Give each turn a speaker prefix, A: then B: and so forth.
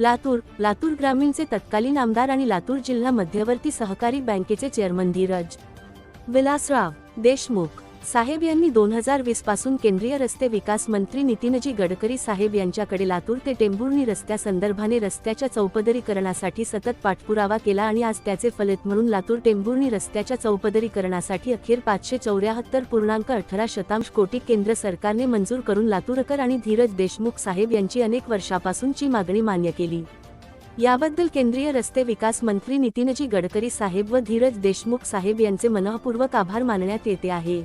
A: लातूर लातूर ग्रामीणचे तत्कालीन आमदार आणि लातूर जिल्हा मध्यवर्ती सहकारी बँकेचे चेअरमन धीरज. विलासराव देशमुख. साहेब यांनी दोन हजार वीसपासून केंद्रीय रस्ते विकास मंत्री नितीनजी गडकरी साहेब यांच्याकडे लातूर ते टेंभुर्णी रस्त्यासंदर्भाने रस्त्याच्या चौपदरीकरणासाठी सतत पाठपुरावा केला आणि आज त्याचे फलित म्हणून लातूर टेंभुर्णी रस्त्याच्या चौपदरीकरणासाठी अखेर पाचशे चौऱ्याहत्तर पूर्णांक अठरा शतांश कोटी केंद्र सरकारने मंजूर करून लातूरकर आणि धीरज देशमुख साहेब यांची अनेक वर्षापासूनची मागणी मान्य केली. याबद्दल केंद्रीय रस्ते विकास मंत्री नितीनजी गडकरी साहेब व धीरज देशमुख साहेब यांचे मनःपूर्वक आभार मानण्यात येते आहे.